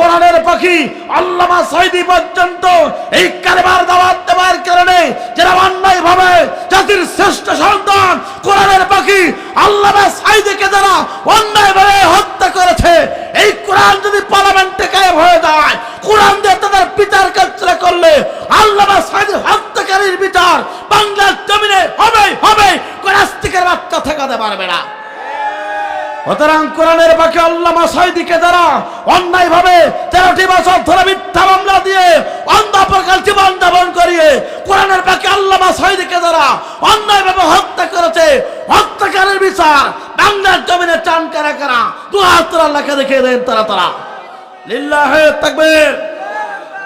কোরআনের পাখি আল্লামা সাইদি পর্যন্ত এই কারবার দাওয়াত দেওয়ার কারণে যারা অন্যায় ভাবে, জাতির শ্রেষ্ঠ সন্তান, কোরআনের পাখি আল্লামা সাইদিকে যারা অন্যায় ভাবে হত্যা করেছে, এই কোরআন যদি পার্লামেন্টে কায়েম হয়ে যায়, কোরআন দিয়ে তাদের বিচার কার্য করলে আল্লামা সাইদি হত্যাকারীর বিচার বাংলার জমিনে হবে হবে কোন আস্তিকের বাচ্চা ঠেকাতে পারবে না। সুতরাং কোরআনের পাখি আল্লামা সাইদিকে যারা অন্যায় ভাবে তেরোটি বছর ধরে মিথ্যা মামলা দিয়ে অন্ধ প্রকার জীবন যাপন করিয়ে কোরআনের পাখি আল্লামা সাইদিকে যারা অন্যায় ভাবে হত্যা করেছে, হত্যাকারের বিচার, বাংলার জমিনে চান কারা কারা দু হাত লেখা দেখে দেন তারা তারা। লিল্লাহে তাকবীর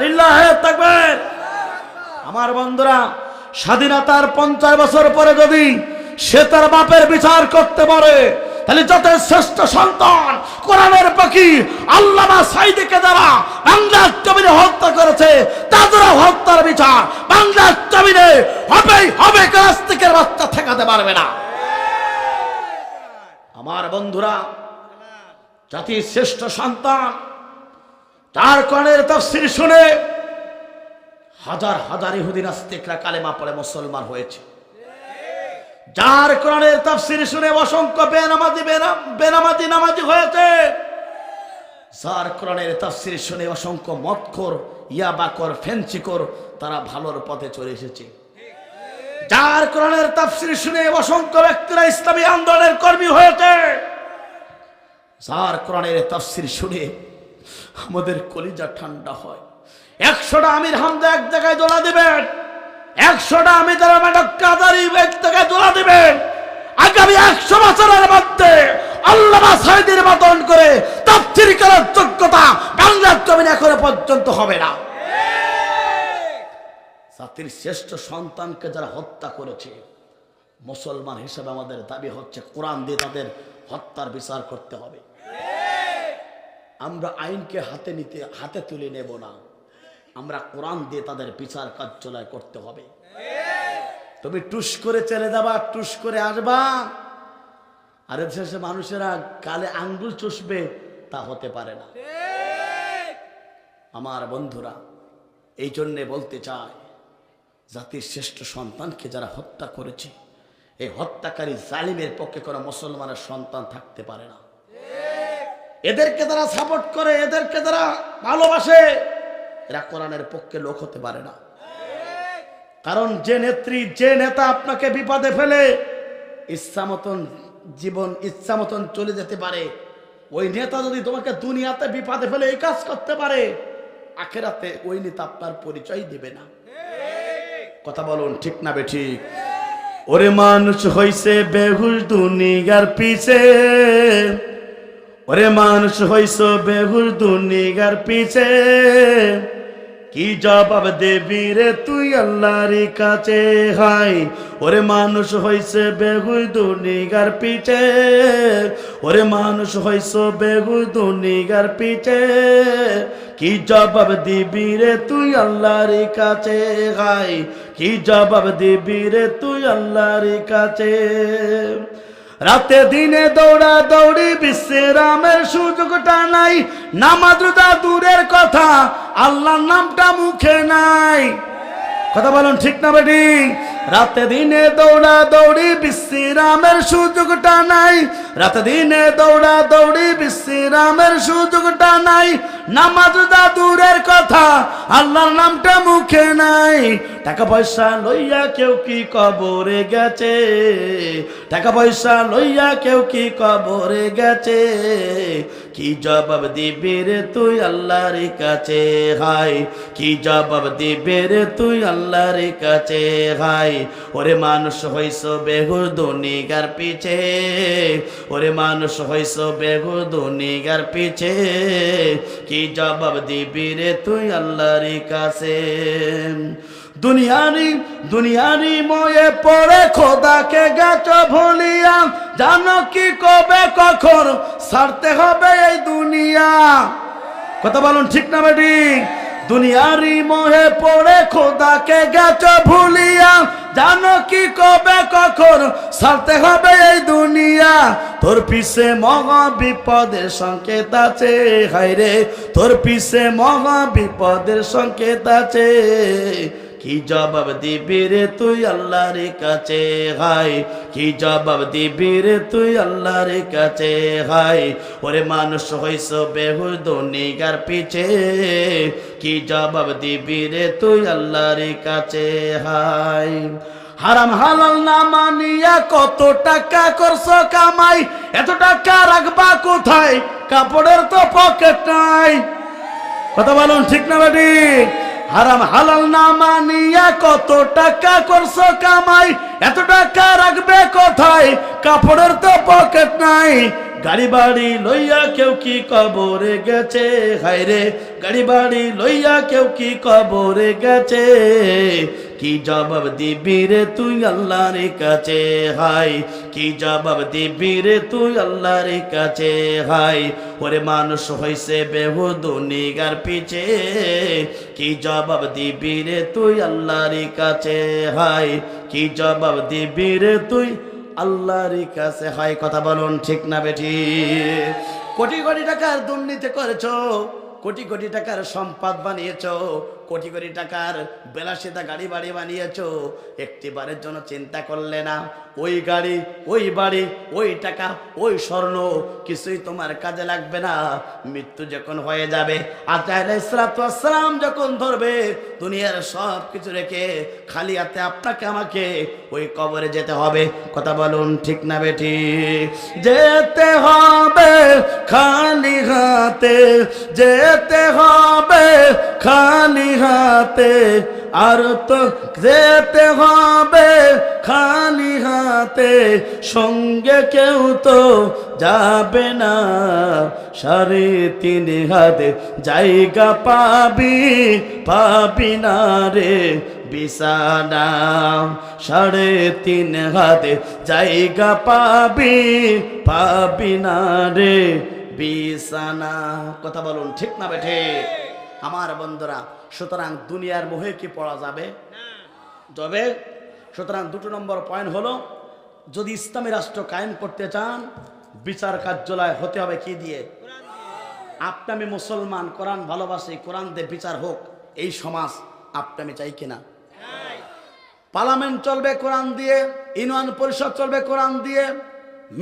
লিল্লাহে তাকবীর। আমার বন্ধুরা, স্বাধীনতার পঞ্চাশ বছর পরে যদি সে তার বাপের বিচার করতে পারে তাহলে যত শ্রেষ্ঠ সন্তান কোরআনের পাখি আল্লামা সাইদিকে যারা বাংলার জমিনে হত্যা করেছে তাদের হত্যার বিচার বাংলার জমিনে হবেই হবে, কাস্তিকের বাচ্চা ঠেকাতে পারবে না। আমার বন্ধুরা, জাতির শ্রেষ্ঠ সন্তান তার কণের তফসির শুনে হাজার হাজার ইহুদি আস্তিকরা কালেমা পড়ে মুসলমান হয়েছে। যার কোরআনের তাফসির শুনে অসংখ্য বেনামাজি বেনা- বেনামাজি নামাজি হয়েছে, যার কোরআনের তাফসির শুনে অসংখ্য মদখোর, ইয়াবাকর ফেন্সিকর তারা ভালোর পথে চলে এসেছে। যার কোরআনের তাফসির শুনে অসংখ্য ব্যক্তিরা ইসলামী আন্দোলনের কর্মী হয়েছে, যার কোরআনের তাফসির শুনে আমাদের কলিজা ঠান্ডা হয়। একশোটা আমির হামদা এক জায়গায় দোলা দিবেন। একশোটা আমি যারা ম্যাডক কাদারি জায়গায় দোলা দিবেন। আগামী একশো বছরের মধ্যে সাইদের মতন করে তাফসির করার যোগ্যতা বাংলার জমিনে এখনও পর্যন্ত হবে না। শ্রেষ্ঠ সন্তানকে যারা হত্যা করেছে, মুসলমান হিসেবে আমাদের দাবি হচ্ছে কোরআন দিয়ে তাদের হত্যার বিচার করতে হবে। আমরা আইনকে হাতে নিতে, হাতে তুলে নেব না। আমরা কোরআন দিয়ে তাদের বিচার কার্যালয় করতে হবে। তুমি টুস করে চলে যাবা টুস করে আসবা। আর শেষে মানুষেরা গালে আঙ্গুল চুষবে তা হতে পারে না। আমার বন্ধুরা এই জন্যে বলতে চাই জাতির শ্রেষ্ঠ সন্তানকে যারা হত্যা করেছে এই হত্যাকারী জালিমের পক্ষে কোনো মুসলমানের সন্তান থাকতে পারে না। এদেরকে তারা সাপোর্ট করে এদেরকে তারা ভালোবাসে এরা কোরআনের পক্ষে লোক হতে পারে না। কারণ যে নেত্রী, যে নেতা আপনাকে বিপদে ফেলে, ইচ্ছা মতন জীবন, ইচ্ছা মতন চলে যেতে পারে। ওই নেতা যদি তোমাকে দুনিয়াতে বিপদে ফেলে এই কাজ করতে পারে, আখেরাতে ওই নেতা আপনার পরিচয় দিবে না। কথা বলুন, ঠিক না বে ঠিক? ওরে মানুষ হইছে বেহুশ দুনিয়ার পিছে। ওরে মানুষ হইছ বেহুশ দুনিয়ার পিছে। কি জবাব দেবি রে তুই আল্লাহর কাছে? হাই ওরে মানুষ হইছে বেহুশ দুনিয়ার পিছে ওরে মানুষ হইছ বেহুশ দুনিয়ার পিছে কি জবাব দিবি রে তুই আল্লাহর কাছে? হাই কি জবাব দিবি রে তুই আল্লাহর কাছে? রাতে দিনে দৌড়া দৌড়ি বিশ্রামের সুযোগটা নাই। নামাজ দূরের কথা আল্লাহর নামটা মুখে নাই। কথা বলুন ঠিক না বেটি? রাতে দিনে দৌড়া দৌড়ি বিশ্রামের সুযোগটা নাই। রাতে দিনে দৌড়া দৌড়ি বিশ্রামের সুযোগটা নাই। নামাজ দূরের কথা, আল্লাহর নামটা মুখে নাই। টাকা পয়সা লইয়া কেউ কি কবরে গেছে? টাকা পয়সা লইয়া কেউ কি কবরে গেছে? কি জবাব দিবি রে তুই আল্লাহর কাছে? হাই কি জবাব দিবি রে তুই আল্লাহর কাছে? হাই ওরে মানুষ হইস বেহু দুনিগার পিছে। ওরে মানুষ হইস বেহু দুনিগার পিছে। কি জবাব দিবি রে তুই আল্লাহর কাছে। দুনিয়ারি দুনিয়ারি ময়ে পড়ে খোদাকে গেছ ভুলিয়া, জানো কি কবে কখন ছাড়তে হবে এই দুনিয়া। কথা বলুন ঠিক না বেটি? দুনিয়ারি মোহে পড়ে খোদাকে গেছ ভুলিয়া, জানো কি কবে কখন সারতে হবে এই দুনিয়া। তোর পিছে মহা বিপদের সংকেত আছে হাইরে তোর পিছে মহা বিপদের সংকেত আছে। কি জবাব দিবি রে তুই আল্লাহর কাছে হাই কি জবাব দিবি রে তুই আল্লাহর কাছে হাই ওরে মানুষ হইস বেহুদ নিগার পিছে। কি জবাব দিবি রে তুই আল্লাহর কাছে হাই হারাম হালাল না মানিয়া কত টাকা করছ কামাই? এত টাকা রাখবা কোথায়? কাপড়ের তো পকেট নাই। কথা বলুন ঠিক না বেটি? হারাম হালাল না মানিয়া কত টাকা করছ কামাই? এত টাকা রাখবে কোথায়? কাপড়ের তো পকেট নাই। গাড়ি বাড়ি লইয়া কেউ কি কবরে গেছে? হাইরে গাড়ি বাড়ি লইয়া কেউ কি কবরে গেছে? কি জবাব দিবি রে তুই আল্লাহর কাছে? হাই কি জবাব দিবি রে তুই আল্লাহর কাছে? হাই ওরে মানুষ হইছে বেহুদ নিগার পিছে। কি জবাব দিবি রে তুই আল্লাহর কাছে? হাই কি জবাব দিবি রে তুই আল্লাহর কাছে? হাই কথা বলুন ঠিক না বেটি কোটি কোটি টাকার দুর্নীতি করেছ, কোটি কোটি টাকার সম্পদ বানিয়েছো কোটি কোটি টাকার বেলাসিতা গাড়ি বাড়ি বানিয়েছ। একটি বারের জন্য চিন্তা করলে না। ওই গাড়ি, ওই বাড়ি, ওই টাকা, ওই স্বর্ণ কিছুই তোমার কাজে লাগবে না। মৃত্যু যখন হয়ে যাবে আতাইসালাম যখন ধরবে, দুনিয়ার সব কিছু রেখে খালি হাতে আপনাকে, আমাকে ওই কবরে যেতে হবে। কথা বলুন ঠিক না বেটি যেতে হবে খালি হাতে, যেতে হবে খালি হাতে, আর তো যেতে হবে খালি হাতে। সঙ্গে কেউ তো যাবে না, সাড়ে তিন হাতে জায়গা পাবি পাবি না রে বিছানা। সাড়ে তিন হাতে জায়গা পাবি পাবি না রে বিছানা। কথা বলুন, ঠিক না বেঠে? আমার বন্ধুরা সুতরাং দুনিয়ার মোহে কি পড়া যাবে? তবে সুতরাং দুটো নম্বর পয়েন্ট হলো, যদি ইসলামী রাষ্ট্র কায়েম করতে চান, বিচার কার্যালয় হতে হবে কি দিয়ে? আপনি আমি মুসলমান, কোরআন ভালোবাসি, কোরআন দিয়ে বিচার হোক, এই সমাজ আপনি আমি চাই কিনা? পার্লামেন্ট চলবে কোরআন দিয়ে, ইউনিয়ন পরিষদ চলবে কোরআন দিয়ে,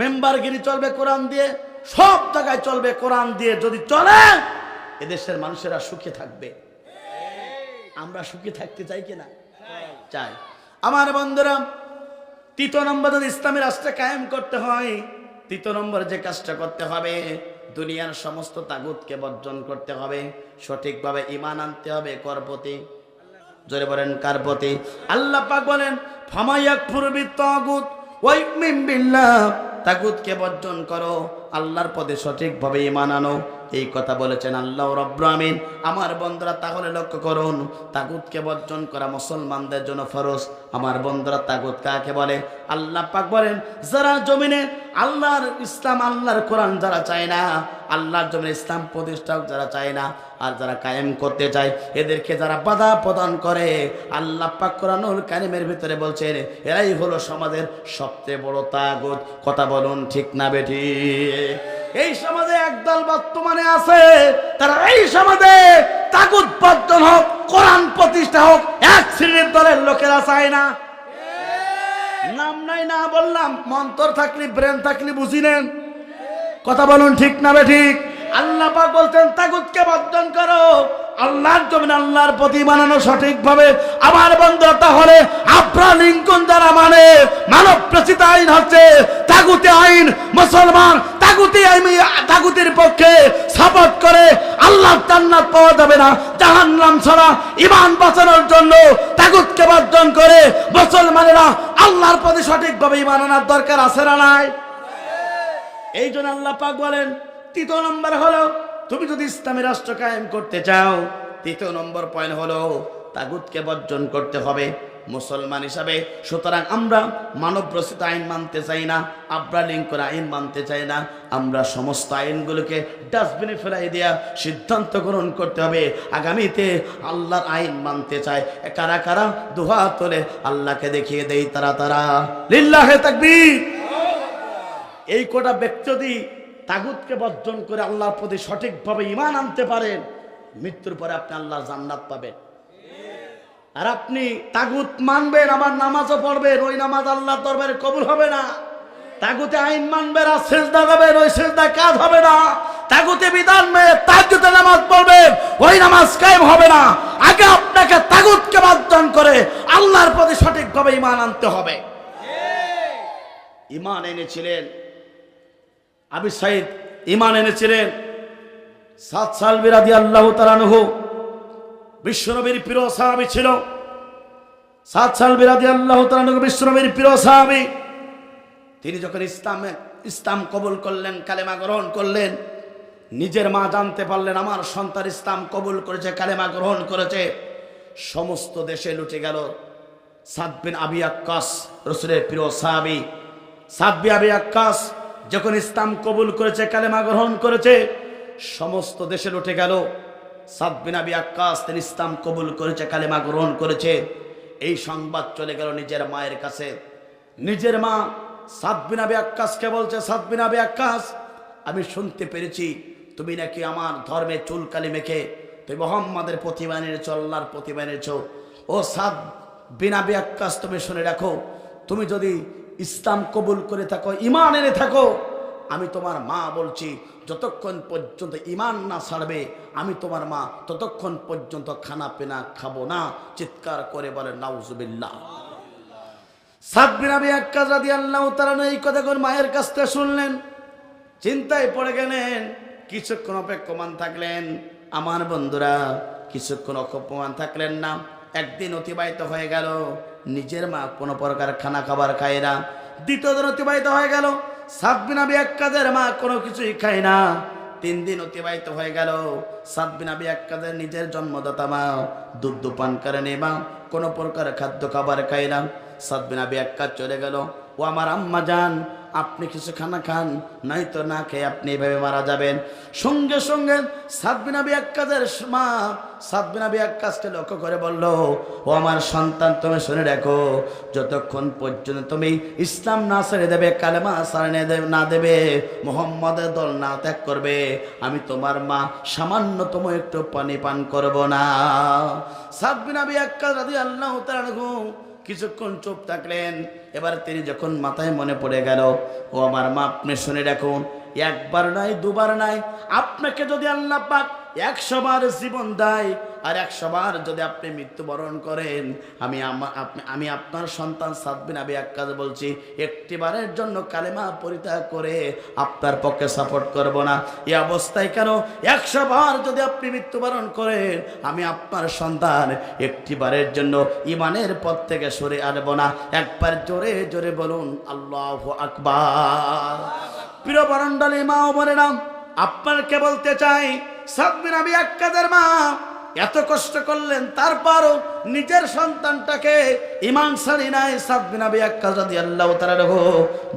মেম্বারগিরি চলবে কোরআন দিয়ে, সব জায়গায় চলবে কোরআন দিয়ে, যদি চলে, এদেশের মানুষেরা সুখে থাকবে। আমরা সুখে থাকতে চাই কিনা? চাই। আমার বন্ধুরা তৃতীয় নম্বর যদি ইসলামী রাষ্ট্রে কায়েম করতে হয় তৃতীয় নম্বর যে কাজটা করতে হবে দুনিয়ার সমস্ত তাগুতকে বর্জন করতে হবে সঠিকভাবে ইমান আনতে হবে করপতি জোরে বলেন কার প্রতি? আল্লাহ পাক বলেন ফামায়াক ফুরবি তাগুত ওয়াইমিন বিল্লাহ। তাগুতকে বর্জন করো আল্লাহর পদে সঠিকভাবে ইমান আনো। এই কথা বলেছেন আল্লাহ রব্রামিন আমার বন্ধুরা, তাহলে লক্ষ্য করুন, তাগুতকে বর্জন করা মুসলমানদের জন্য ফরজ। আমার বন্ধুরা, তাগুত কাকে বলে? আল্লাহ পাক বলেন, যারা জমিনে আল্লাহর ইসলাম, আল্লাহর কোরআন যারা চায় না, আল্লাহর জমিনে ইসলাম প্রতিষ্ঠা যারা চায় না, আর যারা কায়েম করতে চায়, এদেরকে যারা বাধা প্রদান করে, আল্লাহ পাক কোরআনুল কারিমের ভিতরে বলছেন, এরাই হলো সমাজের সবচেয়ে বড় তাগুত। কথা বলুন ঠিক না বেঠি এই সমাজে একদল বর্তমানে আছে, তারা এই সমাজে তাগুত বর্জন হোক, কোরআন প্রতিষ্ঠা হোক, এক শ্রেণির দলের লোকেরা চায় না। নাম নাই, না বললাম, মন্তর থাকলে, ব্রেন থাকলে বুঝি নেন। কথা বলুন ঠিক না বে ঠিক? আল্লাহ পাক বলতেন তাগুতকে বর্জন করো। আল্লাহর জমিন আল্লাহর প্রতি মানানো সঠিকভাবে। আমার বন্ধু তাহলে আপনার লিঙ্কন যারা মানে মানব প্রচিত আইন হচ্ছে, তাগুতে আইন, মুসলমান তাগুতি আইন তাগুতির পক্ষে সাপোর্ট করে আল্লাহ জান্নাত পাওয়া যাবে না। জাহান্নাম ছাড়া ইমান বাঁচানোর জন্য তাগুতকে বর্জন করে মুসলমানেরা আল্লাহর প্রতি সঠিকভাবে ইমান আনার দরকার আছে না নাই? এই জন্য আল্লাহ পাক বলেন, তৃতীয় নম্বর হলো, তুমি যদি ইসলামী রাষ্ট্র কায়েম করতে চাও, তৃতীয় নম্বর পয়েন্ট হলো, তাগুতকে বর্জন করতে হবে। মুসলমান হিসাবে, সুতরাং আমরা মানব রচিত আইন মানতে চাই না আব্রা লিঙ্ক করে আইন মানতে চাই না, আমরা সমস্ত আইনগুলোকে ডাস্টবিনে ফেলাই দেওয়া সিদ্ধান্ত গ্রহণ করতে হবে। আগামীতে আল্লাহর আইন মানতে এ কারা কারা? দুহা তোলে আল্লাহকে দেখিয়ে দেই তারা তারা। লিল্লাহে তাকবীর। এই কোটা ব্যক্তি যদি তাগুতকে বর্জন করে আল্লাহর প্রতি সঠিকভাবে ইমান আনতে পারেন, মৃত্যুর পরে আপনি আল্লাহর জান্নাত পাবেন। আর আপনি তাগুত মানবেন, আমার নামাজও পড়বেন, ওই নামাজ আল্লাহর দরবারে কবুল হবে না। তাগুতে আইন মানবেন আর সেজদা দেবেন, ওই সেজদা কাজ হবে না। তাগুতে বিধান মেয়ে তাগুতে নামাজ পড়বেন, ওই নামাজ কায়েম হবে না। আগে আপনাকে তাগুতকে বর্জন করে আল্লাহর প্রতি সঠিকভাবে ইমান আনতে হবে। ইমান এনেছিলেন আবি সাইদ ইমান এনেছিলেন। সাত সাল বিরাদি আল্লাহ তালানহ বিশ্বনবীর প্রিয় সাহাবি ছিল। সাত সাল বিরাদি আল্লাহ তালানহ বিশ্বনবীর প্রিয় সাহাবি। তিনি যখন ইসলামে, ইসলাম কবুল করলেন, কালেমা গ্রহণ করলেন, নিজের মা জানতে পারলেন, আমার সন্তান ইসলাম কবুল করেছে, কালেমা গ্রহণ করেছে। সমস্ত দেশে লুটে গেল। সাদ বিন আবি আক্কাস, রসুলের প্রিয় সাহাবি। সাব্বি আবি আক্কাস যখন ইসলাম কবুল করেছে, কালেমা গ্রহণ করেছে, সমস্ত দেশে উঠে গেল। সাব্বিন আবি আক্কাস, তিনি ইসলাম কবুল করেছে, কালেমা গ্রহণ করেছে। এই সংবাদ চলে গেল নিজের মায়ের কাছে। নিজের মা সাদবিন আবি আক্কাসকে বলছে সাদবিন আবি আক্কাস, আমি শুনতে পেরেছি, তুমি নাকি আমার ধর্মে চুলকালি মেখে, তুমি মোহাম্মদের প্রতিমা এনেছ, আল্লাহর প্রতিমা এনেছ। ও সাদ বিনাবি আক্কাস, তুমি শুনে রাখো, তুমি যদি ইসলাম কবুল করে থাকো ইমান এনে থাকো আমি তোমার মা বলছি, যতক্ষণ পর্যন্ত ইমান না ছাড়বে, আমি তোমার মা, ততক্ষণ পর্যন্ত খানা পেনা খাব না। চিৎকার করে বলে, নাউজুবিল্লাহ। সাদবিনাবি আক্কাস রাদি আল্লাহ তারা এই কথা করে মায়ের কাছ থেকে শুনলেন? চিন্তায় পড়ে গেলেন, কিছুক্ষণ অপেক্ষমান থাকলেন। আমার বন্ধুরা, কিছুক্ষণ অপমান থাকলেন না। একদিন অতিবাহিত হয়ে গেল, নিজের মা কোনো প্রকার খানা খাবার খায় না। দ্বিতীয় দিন অতিবাহিত হয়ে গেল সাত বিনা কাজের মা কোনো কিছুই খায় না। তিন দিন অতিবাহিত হয়ে গেল। সাত বিনা কাজের নিজের জন্মদাতা মা, দুধ পান করে নেই মা, কোনো প্রকার খাদ্য খাবার খাই না। সাতদিনা বি এক কাজ চলে গেল। ও আমার আম্মা যান আপনি কিছু খানা খান নাই তো না খেয়ে আপনি এভাবে মারা যাবেন। সঙ্গে সঙ্গে সাতবিনাবি কাজের মা সাতবিনাবি কাজকে লক্ষ্য করে বলল, ও আমার সন্তান, তুমি শুনে রাখো, যতক্ষণ পর্যন্ত তুমি ইসলাম না ছেড়ে দেবে, কালেমা সারে না দেবে, মোহাম্মদের দল না ত্যাগ করবে, আমি তোমার মা সামান্যতম একটু পানি পান করব না। সাতবিনাবি কাজ রাধি আল্লাহ তার কিছুক্ষণ চুপ থাকলেন। এবার তিনি যখন মাথায় মনে পড়ে গেল, ও আমার মা, আপনি শুনে রাখুন, একবার নাই, দুবার নাই, আপনাকে যদি আল্লাহ পাক একশো বার জীবন দেয়, আর একশো বার যদি আপনি মৃত্যুবরণ করেন, আমি আমি আপনার সন্তান সাদবিন আবি আক্কাজ বলছি একটি বারের জন্য কালেমা পরিত্যাগ করে আপনার পক্ষে সাপোর্ট করব না। এই অবস্থায় কেন? একশো বার যদি আপনি মৃত্যুবরণ করেন, আমি আপনার সন্তান একটি বারের জন্য ইমানের পথ থেকে সরে আনব না। একবার জোরে জোরে বলুন, আল্লাহ আকবার। প্রিয় বরণ্ডলী মা ও আপনার কে বলতে চাই? সাদবিন আবি আক্কাদের মা। এত কষ্ট করলেন, তারপরও নিজের সন্তানটাকে ইমান সারি নাই আক্কাদ রাদিয়াল্লাহু তাআলা রহু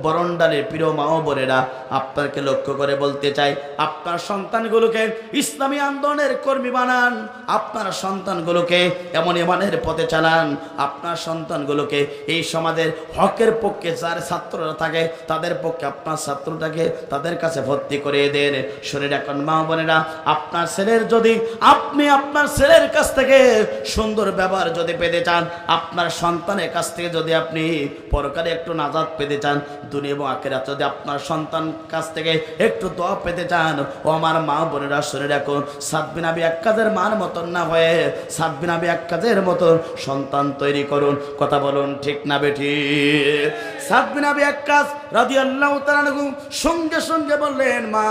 বরণডালের প্রিয় মা ও বোনেরা, আপনাকে লক্ষ্য করে বলতে চাই, আপনার সন্তানগুলোকে ইসলামী আন্দোলনের কর্মী বানান, আপনার সন্তানগুলোকে এমন ইমানের পথে চালান, আপনার সন্তানগুলোকে এই সমাজের হকের পক্ষে যার ছাত্ররা থাকে, তাদের পক্ষে আপনার ছাত্রটাকে তাদের কাছে ভর্তি করে দেন। শরীর এখন মা বোনেরা, আপনার ছেলের যদি আপনি আপনার ছেলের কাছ থেকে সুন্দর ব্যবহার যদি পেতে চান, আপনার সন্তানের কাছ থেকে যদি আপনি পরকারে একটু নাজাদ পেতে চান, দুনিয়া এবং আখেরাত যদি আপনার সন্তান কাছ থেকে একটু দোয়া পেতে চান, ও আমার মা বোনেরা শুনে রাখুন সাতবিন আবি কাজের মান মতন না হয়ে, সাতবিন আবি কাজের মতন সন্তান তৈরি করুন। কথা বলুন ঠিক না বেঠি সাতবিন আবি কাজ রাজি আল্লাহ সঙ্গে সঙ্গে বললেন, মা,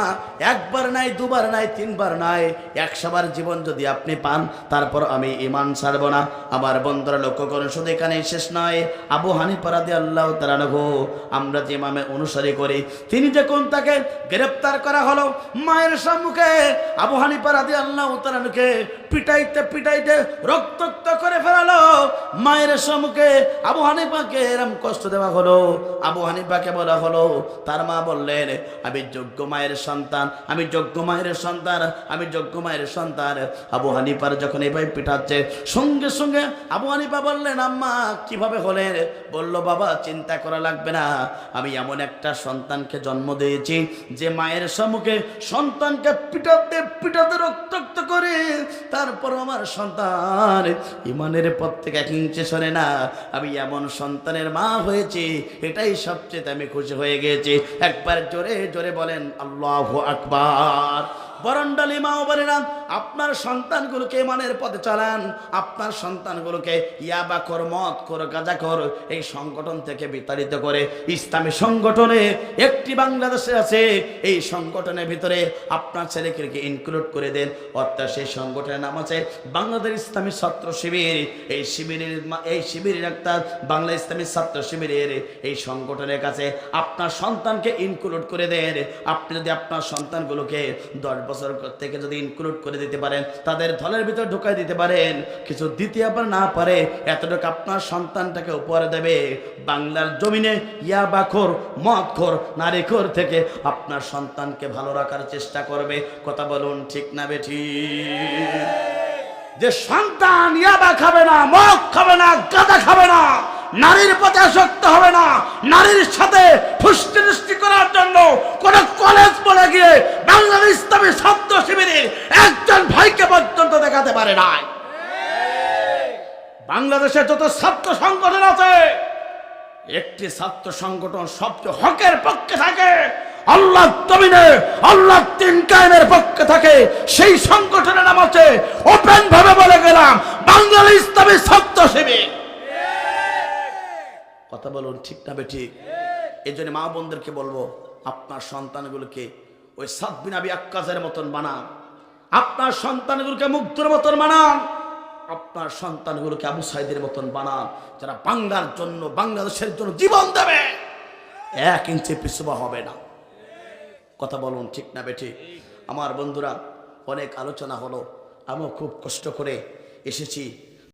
একবার নাই, দুবার নাই, তিনবার নাই জীবন যদি আপনি পান, তারপর আমি ইমান ছাড়ব না। আমার লক্ষ্য শুধু শেষ নয়। আবু হানিফা আল্লাহ আমরা যে অনুসারী করি, তিনি যখন তাকে গ্রেপ্তার করা হলো, মায়ের সম্মুখে আবু হানিফা রাদি আল্লাহ তালানুকে পিটাইতে পিটাইতে রক্তাক্ত করে ফেরালো মায়ের সম্মুখে আবু হানিফাকে এরম কষ্ট দেওয়া হলো। আবু হানিফাকে বলা হলো। তার মা বললেন, আমি যোগ্য মায়ের সন্তান, আমি যোগ্য মায়ের সন্তান, আমি যোগ্য মায়ের সন্তান। আবু হানিফার যখন এভাবে পিঠাচ্ছে সঙ্গে সঙ্গে আবু হানিফা বললেন, আম্মা, কীভাবে হলেন? বলল, বাবা, চিন্তা করা লাগবে না। আমি এমন একটা সন্তানকে জন্ম দিয়েছি, যে মায়ের সম্মুখে সন্তানকে পিটাতে পিটাতে রক্তাক্ত করে, তারপর আমার সন্তান ইমানের পথ থেকে এক ইঞ্চে সরে না। আমি এমন সন্তানের মা হয়েছি, এটাই সবচেয়ে আমি খুশি হয়ে গেছি। একবার জোরে জোরে বলেন আল্লাহ আকবার। বরণডালি মা বলেন আপনার সন্তানগুলোকে ইমানের পথে চালান। আপনার সন্তানগুলোকে ইয়াবা কর মত কর, গাজা কর, এই সংগঠন থেকে বিতাড়িত করে ইসলামী সংগঠনে একটি বাংলাদেশে আছে, এই সংগঠনের ভিতরে আপনার ছেলেকে ইনক্লুড করে দেন। অর্থাৎ সেই সংগঠনের নাম আছে বাংলাদেশ ইসলামী ছাত্র শিবির। এই শিবিরের এই শিবিরের একটা বাংলা ইসলামী ছাত্র শিবিরের এই সংগঠনের কাছে আপনার সন্তানকে ইনক্লুড করে দেন। আপনি যদি আপনার সন্তানগুলোকে দশ বছর থেকে যদি ইনক্লুড করে দিতে পারেন, তাদের দলের ভিতর ঢুকাই দিতে পারেন। কিছু দিতে আবার না পারে, এতটুকু আপনার সন্তানটাকে উপহার দেবে। বাংলার জমিনে ইয়াবাখোর, মদখোর, নারীখোর থেকে আপনার সন্তানকে ভালো রাখার চেষ্টা করবে। কথা বলুন, ঠিক না বেঠি? যে সন্তান ইয়াবা খাবে না, মদ খাবে না, গাঁদা খাবে না। নারীর প্রতি আসক্ত হবে না। নারীর সাথে ফুষ্টি করার জন্য কোন কলেজ পড়ে গিয়ে বাংলাদেশ ইসলামী ছাত্র শিবিরের একজন ভাইকে পর্যন্ত দেখাতে পারে নাই। বাংলাদেশের যত ছাত্র সংগঠন আছে, একটি ছাত্র সংগঠন সবচেয়ে হকের পক্ষে থাকে আল্লাহ তমিনে আল্লাহ তিন কায়েমের পক্ষে থাকে। সেই সংগঠনের নাম আছে ওপেন ভাবে বলে গেলাম, বাংলাদেশ ইসলামী ছাত্র শিবির। কথা বলুন, ঠিক না ঠিক এই জন্য মা বোনদেরকে বলব, আপনার সন্তানগুলোকে ওই সাতবিন আবি আক্কাজের মতন বানান। আপনার সন্তানগুলোকে মুগ্ধর মতন বানান। আপনার সন্তানগুলোকে আবু সাইদের মতন বানান, যারা বাংলার জন্য, বাংলাদেশের জন্য জীবন দেবে। এক ইঞ্চি পিছুবা হবে না। কথা বলুন, ঠিক না বেঠি আমার বন্ধুরা, অনেক আলোচনা হলো। আমিও খুব কষ্ট করে এসেছি।